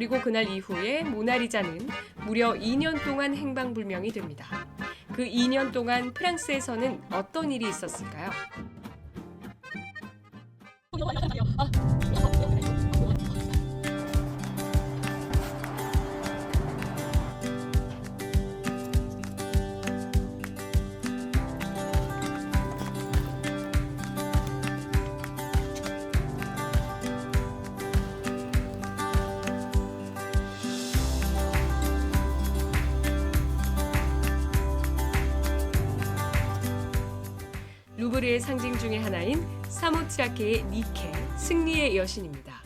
그리고 그날 이후에 모나리자는 무려 2년 동안 행방불명이 됩니다. 그 2년 동안 프랑스에서는 어떤 일이 있었을까요? 루브르의 상징 중의 하나인 사모트라케의 니케, 승리의 여신입니다.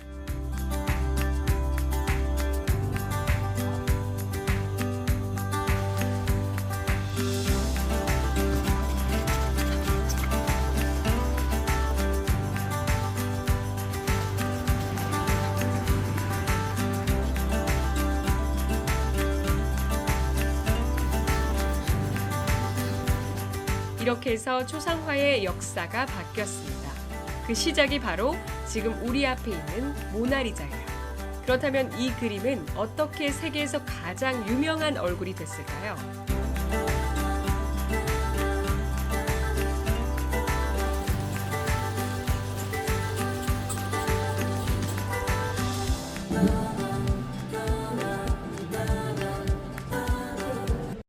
이렇게 해서 초상화의 역사가 바뀌었습니다. 그 시작이 바로 지금 우리 앞에 있는 모나리자예요. 그렇다면 이 그림은 어떻게 세계에서 가장 유명한 얼굴이 됐을까요?